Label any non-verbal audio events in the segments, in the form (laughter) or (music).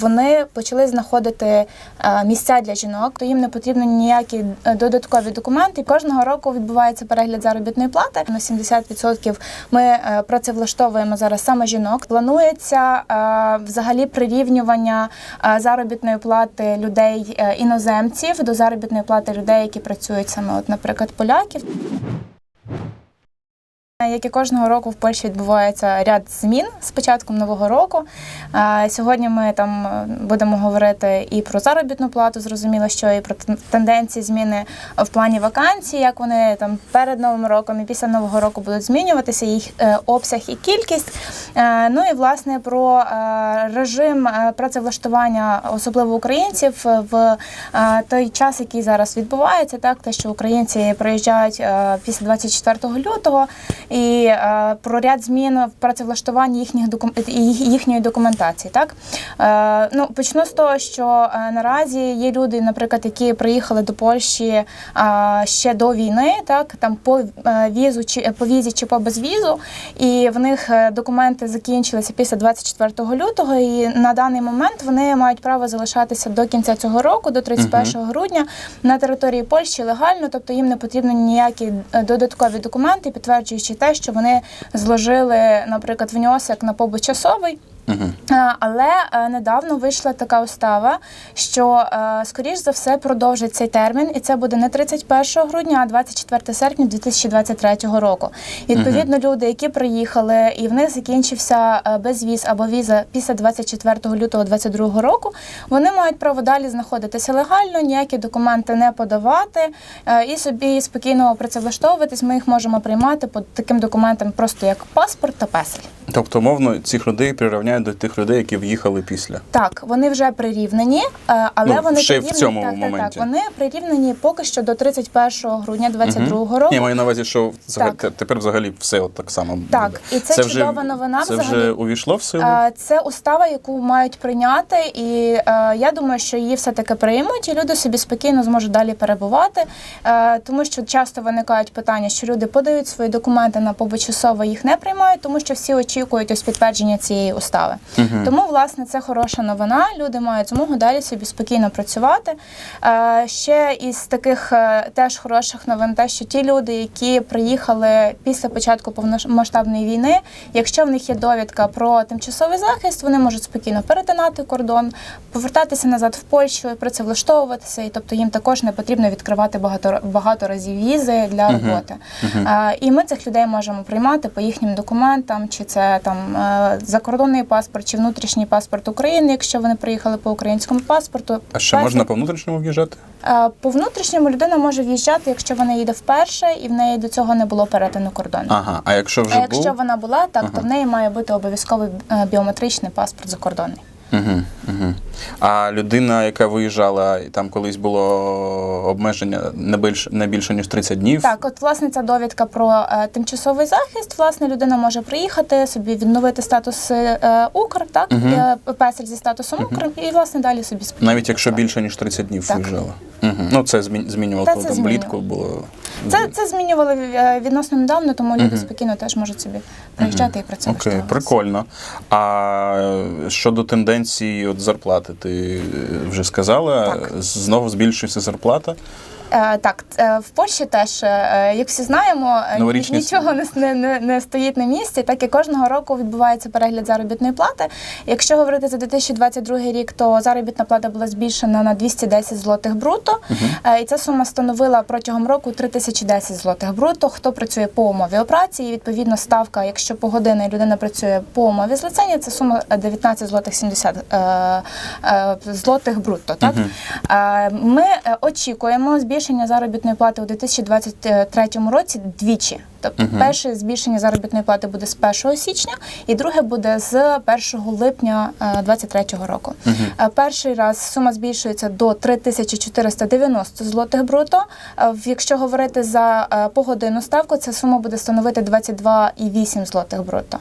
Вони почали знаходити е, місця для жінок, то їм не потрібно ніякі е, додаткові документи. Кожного року відбувається перегляд заробітної плати. На 70% ми е, працевлаштовуємо зараз саме жінок. Планується взагалі прирівнювання заробітної плати людей іноземців до заробітної плати людей, які працюють саме, от, наприклад, поляків. Як і кожного року в Польщі відбувається ряд змін з початком нового року. Сьогодні ми там е, будемо говорити і про заробітну плату, зрозуміло, що і про тенденції зміни в плані вакансій, як вони там перед новим роком і після нового року будуть змінюватися, їх е, обсяг і кількість. Е, Ну і власне про режим працевлаштування, особливо українців, в той час, який зараз відбувається, так те, що українці приїжджають після 24 лютого, е, про ряд змін в працевлаштуванні їхніх докум... їхньої документації. Так е, ну почну з того, що е, наразі є люди, наприклад, які приїхали до Польщі е, ще до війни, так там по е, візу чи по візі чи по безвізу, і в них е, документи закінчилися після 24 лютого. І на даний момент вони мають право залишатися до кінця цього року, до 31 грудня, на території Польщі легально, тобто їм не потрібно ніякі е, додаткові документи, підтверджуючи те, що вони зложили, наприклад, внесок на побут часовий. Е, Але е, недавно вийшла така устава, що е, скоріш за все продовжить цей термін, і це буде не 31 грудня, а 24 серпня 2023 року. Відповідно, люди, які приїхали, і в них закінчився безвіз або віза після 24 лютого 2022 року, вони мають право далі знаходитися легально, ніякі документи не подавати і собі спокійно працевлаштовуватись. Ми їх можемо приймати по таким документам, просто як паспорт та песель. Тобто, мовно, цих людей прирівняють до тих людей, які в'їхали після. Так, вони вже прирівнені, е, але Ну, вони ще й в цьому так, так, моменті. так, вони прирівнені поки що до 31 грудня 2022 року. Ні, маю на увазі, що Так. тепер взагалі все от так само. Так, буде. і це чудова новина Це взагалі. вже увійшло в силу? Е, Це устава, яку мають прийняти, і е, я думаю, що її все таки приймуть, і люди собі спокійно зможуть далі перебувати, тому що часто виникають питання, що люди подають свої документи на побочасово, їх не приймають, тому що всі очікують ось підтвердження цієї устави. Тому, власне, це хороша новина. Люди мають змогу далі собі спокійно працювати. Е, Ще із таких е, теж хороших новин, те, що ті люди, які приїхали після початку повномасштабної війни, якщо в них є довідка про тимчасовий захист, вони можуть спокійно перетинати кордон, повертатися назад в Польщу, працевлаштовуватися, і тобто їм також не потрібно відкривати багато багато разів візи для роботи. Е, І ми цих людей можемо приймати по їхнім документам, чи це там е, закордонний паспорт, чи внутрішній паспорт України, якщо вони приїхали по українському паспорту. А ще можна по внутрішньому в'їжджати? Е, По внутрішньому людина може в'їжджати, якщо вона їде вперше, і в неї до цього не було перетину кордону. Ага, а якщо вже А якщо був? вона була, так то в неї має бути обов'язковий е, біометричний паспорт закордонний. Угу, угу. А людина, яка виїжджала, і там колись було обмеження не більше, не більше ніж 30 днів. Так, от власне ця довідка про е, тимчасовий захист. Власне, людина може приїхати собі відновити статус е, Укр, так е, песель зі статусом Укр, і власне далі собі спокійно. Навіть якщо більше ніж 30 днів Так. виїжджала. Угу. Ну це змі- змінювало, Та це там змінювало. влітку було. Це, це змінювали е, відносно недавно, тому люди спокійно теж можуть собі приїжджати і працювати. Окей, прикольно. А е, щодо тенденції от зарплати, ти е, вже сказала, Так. знову збільшується зарплата. Е, так, е, в Польщі теж, е, як всі знаємо, Новорічні нічого не, не, не, стоїть на місці, так і кожного року відбувається перегляд заробітної плати. Якщо говорити за 2022 рік, то заробітна плата була збільшена на 210 злотих бруто, Е, і ця сума становила протягом року 3010 злотих бруто. Хто працює по умові праці, і відповідно ставка, якщо по години людина працює по умові злицення, це сума е, 19 злотих 70 е, е, злотих брутто. Так? Е, Ми очікуємо збільшення заробітної плати у 2023 році двічі. Тобто, перше збільшення заробітної плати буде з 1 січня, і друге буде з 1 липня 2023 року. Е, Перший раз сума збільшується до 3490 злотих бруто. Е, Якщо говорити за е, погодинну ставку, ця сума буде становити 22,8 злотих бруто.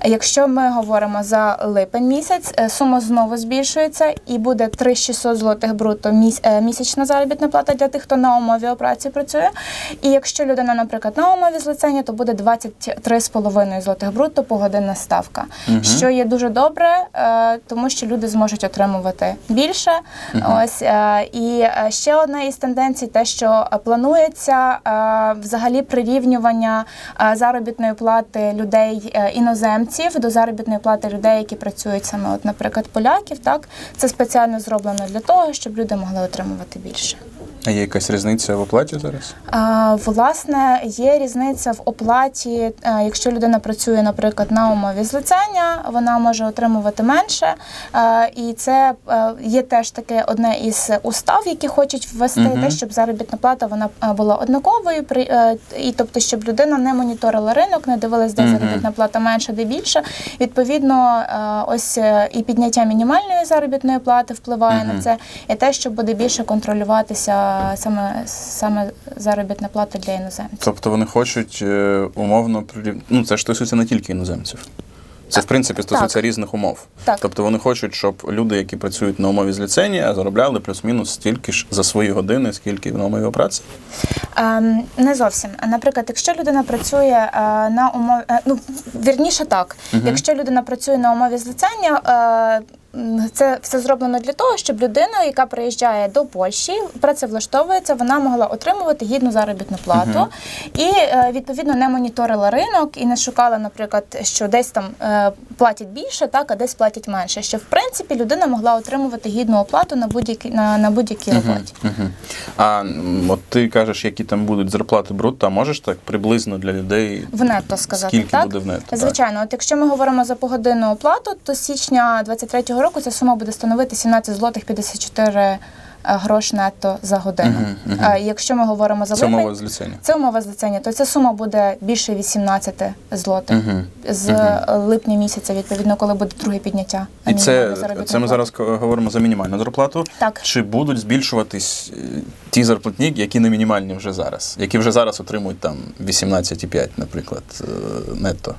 Е, Якщо ми говоримо за липень місяць, е, сума знову збільшується і буде 3600 злотих бруто е, місячна заробітна плата для тих, хто на умові праці працює. І якщо людина, наприклад, на умові ліцензія, то буде 23,5 злотих брутто погодинна ставка, що є дуже добре, е, тому що люди зможуть отримувати більше. Ось е, і е, ще одна із тенденцій, те, що планується взагалі прирівнювання заробітної плати людей іноземців до заробітної плати людей, які працюють саме, от, наприклад, поляків. Так це спеціально зроблено для того, щоб люди могли отримувати більше. А є якась різниця в оплаті зараз? А, Власне, є різниця в оплаті. Е, Якщо людина працює, наприклад, на умові злицення, вона може отримувати менше. Е, І це е, є теж таке одне із устав, які хочуть ввести, Мгм. те, щоб заробітна плата вона була однаковою. І тобто, щоб людина не моніторила ринок, не дивилась, де Мгм. заробітна плата менше, де більше. Відповідно, ось і підняття мінімальної заробітної плати впливає Мгм. на це, і те, що буде більше контролюватися саме, саме заробітна плата для іноземців. Тобто вони хочуть е, умовно. Ну, це ж стосується не тільки іноземців. Це, в принципі, стосується різних умов. Так. Тобто вони хочуть, щоб люди, які працюють на умові з ліцензії, заробляли плюс-мінус стільки ж за свої години, скільки на умові праці. Ем, не зовсім. Наприклад, якщо людина працює е, на умові, е, ну вірніше так, якщо людина працює на умові злицення. Е, це все зроблено для того, щоб людина, яка приїжджає до Польщі, працевлаштовується, вона могла отримувати гідну заробітну плату і е, відповідно не моніторила ринок і не шукала, наприклад, що десь там е, платять більше, так а десь платять менше. Що в принципі людина могла отримувати гідну оплату на будь-якій на, на будь-якій роботі. Угу. А от ти кажеш, які там будуть зарплати брутто, а можеш так приблизно для людей В нетто сказати, скільки так? буде в нетто? Так. Звичайно, от якщо ми говоримо за погодинну оплату, то з січня 23-го року ця сума буде становити 17 злотих 54 грош нетто за годину. Мгм. А якщо ми говоримо за Це липень, мова з ліцензії. це умова злицення, то ця сума буде більше 18 злотих Угу. з е, липня місяця, відповідно, коли буде друге підняття. І це, це ми зараз говоримо за мінімальну зарплату. Так. Чи будуть збільшуватись е, ті зарплатні, які не мінімальні вже зараз, які вже зараз отримують там 18,5, наприклад, е, нетто?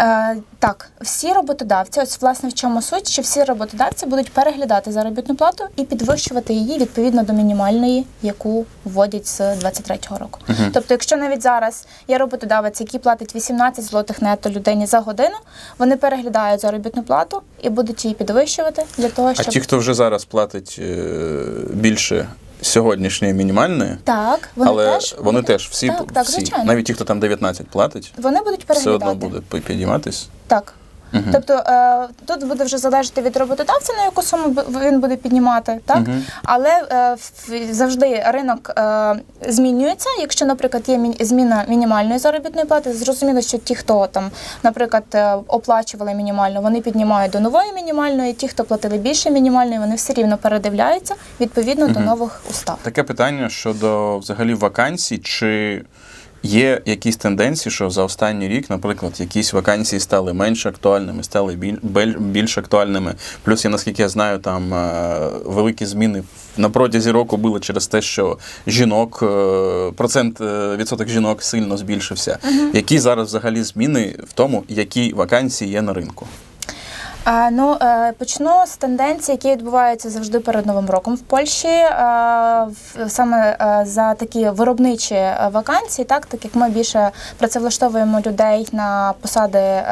Е, так, всі роботодавці, ось власне в чому суть, що всі роботодавці будуть переглядати заробітну плату і підвищувати її відповідно до мінімальної, яку вводять з 23-го року. Тобто, якщо навіть зараз є роботодавець, який платить 18 злотих нетто людині за годину, вони переглядають заробітну плату і будуть її підвищувати для того, А щоб ті, хто вже зараз платить е, більше сьогоднішньої мінімальної, так, вони але теж вони теж всі, так, так, всі звичайно. навіть ті, хто там 19 платить, вони будуть все одно буде підійматись. Так. Тобто е, тут буде вже залежати від роботодавця, на яку суму він буде піднімати, так Мгм. але е, завжди ринок е, змінюється. Якщо, наприклад, є мі- зміна мінімальної заробітної плати, зрозуміло, що ті, хто там, наприклад, е, оплачували мінімальну, вони піднімають до нової мінімальної. Ті, хто платили більше мінімальної, вони все рівно передивляються відповідно до нових устав. Таке питання щодо взагалі вакансій, чи є якісь тенденції, що за останній рік, наприклад, якісь вакансії стали менш актуальними, стали біль, більш актуальними. Плюс, я наскільки я знаю, там е, великі зміни на протязі року були через те, що жінок, е, процент е, відсоток жінок сильно збільшився. Які зараз взагалі зміни в тому, які вакансії є на ринку? Ну, е, почну з тенденцій, які відбуваються завжди перед Новим роком в Польщі. Саме е, за такі виробничі е, вакансії, так, так як ми більше працевлаштовуємо людей на посади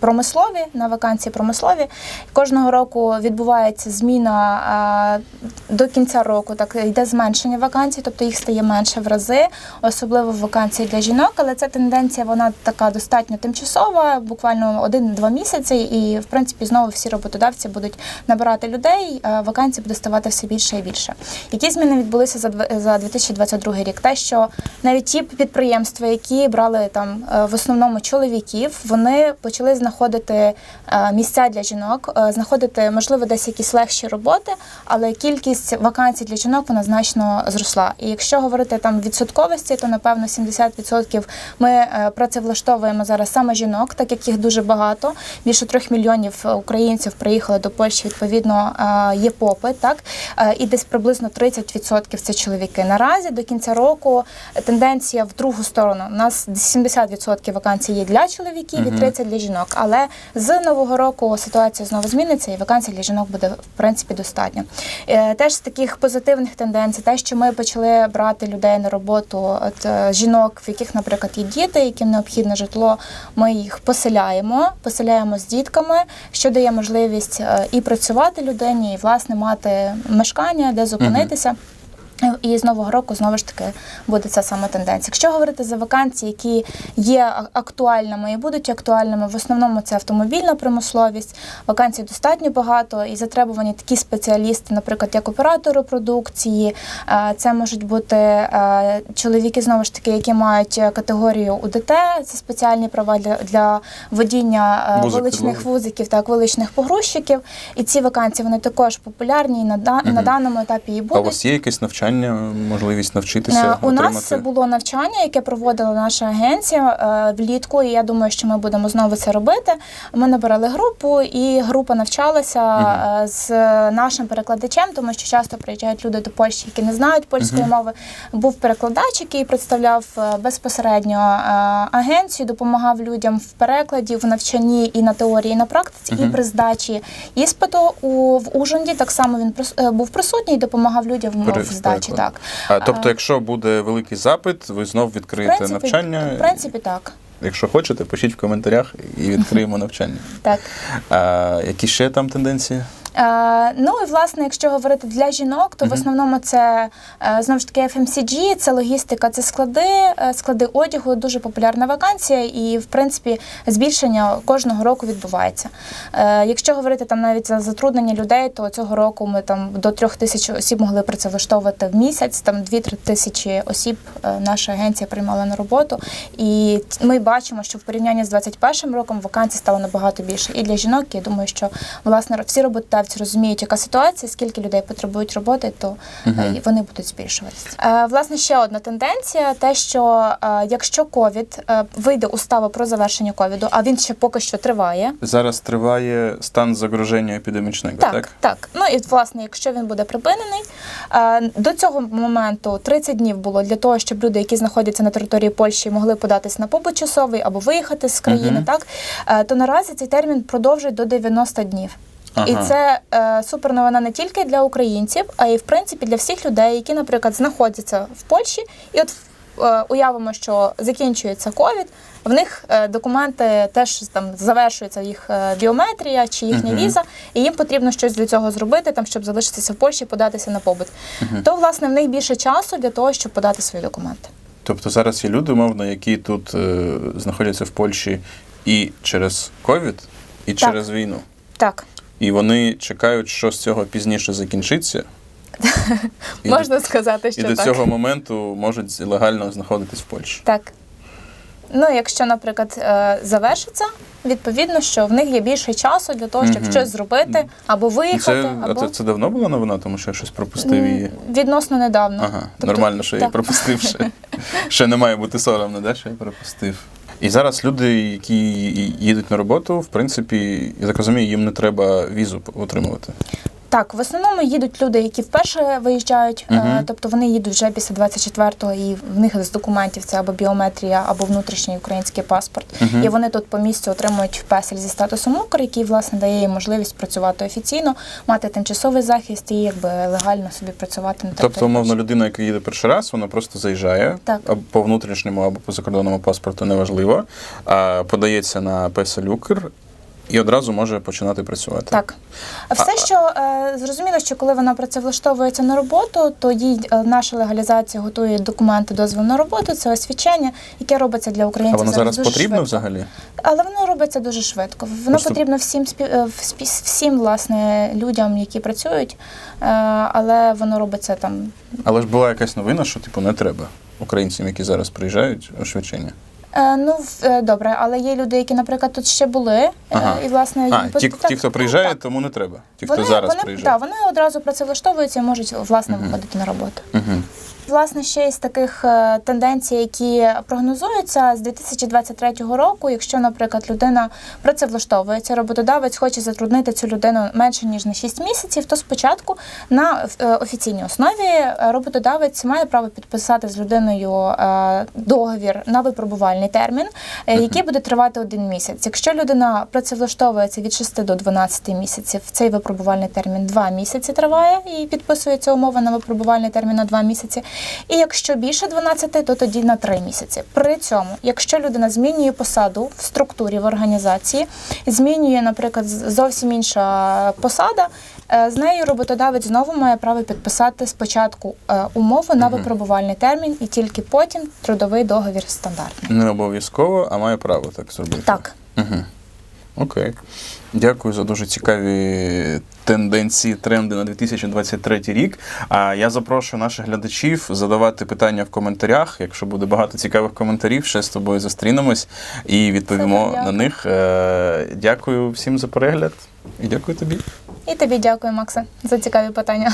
промислові, на вакансії промислові. Кожного року відбувається зміна до кінця року, так йде зменшення вакансій, тобто їх стає менше в рази, особливо в вакансії для жінок. Але ця тенденція вона така достатньо тимчасова, буквально один-два місяці, і в принципі знову всі роботодавці будуть набирати людей. Вакансій буде ставати все більше і більше. Які зміни відбулися за дв- за 2022 рік? Те, що навіть ті підприємства, які брали там е, в основному чоловіків, вони почали знаходити е, місця для жінок, е, знаходити можливо десь якісь легші роботи, але кількість вакансій для жінок вона значно зросла. І якщо говорити там відсотковості, то напевно 70% ми працевлаштовуємо зараз саме жінок, так як їх дуже багато, більше трьох мільйонів українців приїхали до Польщі, відповідно е, є попит, так Е, і десь приблизно 30% це чоловіки. Наразі до кінця року тенденція в другу сторону. У нас 70% вакансій є для чоловіків і 30% для жінок. Але з нового року ситуація знову зміниться, і вакансій для жінок буде в принципі достатньо. Е, Теж з таких позитивних тенденцій, те, що ми почали брати людей на роботу, от е, жінок, в яких, наприклад, є діти, яким необхідне житло, ми їх поселяємо, поселяємо з дітками, що дає можливість е, і працювати людині, і власне мати мешкання, де зупинитися. І з нового року знову ж таки буде ця сама тенденція. Якщо говорити за вакансії, які є актуальними і будуть актуальними, в основному це автомобільна промисловість. Вакансій достатньо багато і затребувані такі спеціалісти, наприклад, як оператори продукції. Е, Це можуть бути е, чоловіки, знову ж таки, які мають категорію УДТ, це спеціальні права для, для водіння е, Вузик величних підлоги. вузиків, так величних погрузчиків. І ці вакансії вони також популярні і на, да- на даному етапі і А у вас є якесь навчання, можливість навчитися? Е, У нас отримати? було навчання, яке проводила наша агенція е, влітку, і я думаю, що ми будемо знову це робити. Ми набирали групу, і група навчалася е, з нашим перекладачем, тому що часто приїжджають люди до Польщі, які не знають польської мови. Був перекладач, який представляв безпосередньо агенцію, допомагав людям в перекладі, в навчанні і на теорії, і на практиці, і при здачі іспиту у в Ужгороді. Так само він прис- був присутній і допомагав людям в здачі. Переклад. Так. А, тобто, якщо буде великий запит, ви знов відкриєте принципі, навчання. в принципі, так. Якщо хочете, пишіть в коментарях і відкриємо (laughs) навчання. так. А, які ще там тенденції? Е, ну і власне, якщо говорити для жінок, то в основному це е, знову ж таки FMCG, це логістика, це склади, е, склади одягу, дуже популярна вакансія, і в принципі збільшення кожного року відбувається. Якщо говорити там навіть за затруднення людей, то цього року ми там до трьох тисяч осіб могли працевлаштовувати в місяць. Там 2-3 тисячі осіб наша агенція приймала на роботу. І ми бачимо, що в порівнянні з 21 роком вакансій стало набагато більше і для жінок. і Я думаю, що власне всі роботодавці розуміють, яка ситуація, скільки людей потребують роботи, то і вони будуть збільшуватися. Е, Власне, ще одна тенденція: те, що е, якщо ковід вийде устава про завершення ковіду, а він ще поки що триває. Зараз триває стан загроження епідемічного, так? Так, так. Ну і власне, якщо він буде припинений, до цього моменту 30 днів було для того, щоб люди, які знаходяться на території Польщі, могли податись на побут часовий або виїхати з країни, Мгм. так то наразі цей термін продовжують до 90 днів. І це е, супер новина не тільки для українців, а й в принципі для всіх людей, які, наприклад, знаходяться в Польщі, і от е, уявимо, що закінчується ковід. В них е, документи теж там завершується їх е, біометрія чи їхня Мгм. віза, і їм потрібно щось для цього зробити, там щоб залишитися в Польщі, податися на побут. То власне в них більше часу для того, щоб подати свої документи. Тобто зараз є люди, умовно, які тут е, знаходяться в Польщі і через ковід, і Так. через війну. Так, І вони чекають, що з цього пізніше закінчиться. І (laughs) можна сказати, що і до цього моменту можуть легально знаходитись в Польщі. Так. Ну, якщо, наприклад, е, завершиться, відповідно, що в них є більше часу для того, щоб Мгм. щось зробити, або виїхати, Це, а або це, це давно була новина, тому що я щось пропустив її. Відносно недавно. Ага, Тобто- нормально, що я її пропустив. Ще, (laughs) ще не має бути соромно, да, що я пропустив. І зараз люди, які їдуть на роботу, в принципі, я так розумію, їм не треба візу отримувати. Так, в основному їдуть люди, які вперше виїжджають, Мгм. тобто вони їдуть вже після 24-го, і в них з документів це або біометрія, або внутрішній український паспорт. Мгм. І вони тут по місцю отримують песель зі статусом Укр, який власне дає їм можливість працювати офіційно, мати тимчасовий захист і якби легально собі працювати на Тобто, території умовно, людина, яка їде перший раз, вона просто заїжджає Так. або по внутрішньому або по закордонному паспорту, неважливо, подається на песель Укр і одразу може починати працювати. Так. Все, що е, зрозуміло, що коли вона працевлаштовується на роботу, то їй е, наша легалізація готує документи дозвіл на роботу, це освідчення, яке робиться для А українців. воно зараз дуже потрібно швидко. взагалі? Але воно робиться дуже швидко. Воно Просто- потрібно всім спів... е, всім власне людям, які працюють, е, але воно робиться там. Але ж була якась новина, що типу не треба українцям, які зараз приїжджають, освідчення. Е, ну в- е, добре, але є люди, які, наприклад, тут ще були, е, Ага. і власне А, їм ті, так- ті, хто ну, приїжджає, так. тому не треба. Ті, вони, хто зараз вони, приїжджає. Так, вони одразу працевлаштовуються і можуть власне Мгм. виходити на роботу. Угу. Власне, ще із таких е, тенденцій, які прогнозуються з 2023 року, якщо, наприклад, людина працевлаштовується, роботодавець хоче затруднити цю людину менше ніж на 6 місяців, то спочатку на е, офіційній основі е, роботодавець має право підписати з людиною договір на випробувальний термін, який буде тривати один місяць. Якщо людина працевлаштовується від 6 до 12 місяців, цей випробувальний термін 2 місяці триває і підписується умова на випробувальний термін на 2 місяці. І якщо більше 12, то тоді на 3 місяці. При цьому, якщо людина змінює посаду в структурі в організації, змінює, наприклад, зовсім інша посада. е, З нею роботодавець знову має право підписати спочатку е, умову на випробувальний термін, і тільки потім трудовий договір стандартний. Не обов'язково, а має право так зробити. Так. Угу. Окей. Дякую за дуже цікаві тенденції, тренди на 2023 рік. А я запрошую наших глядачів задавати питання в коментарях. Якщо буде багато цікавих коментарів, ще з тобою зустрінемось і відповімо Супер, на них. Е, Дякую всім за перегляд і дякую тобі. І тобі дякую, Макса, за цікаві питання.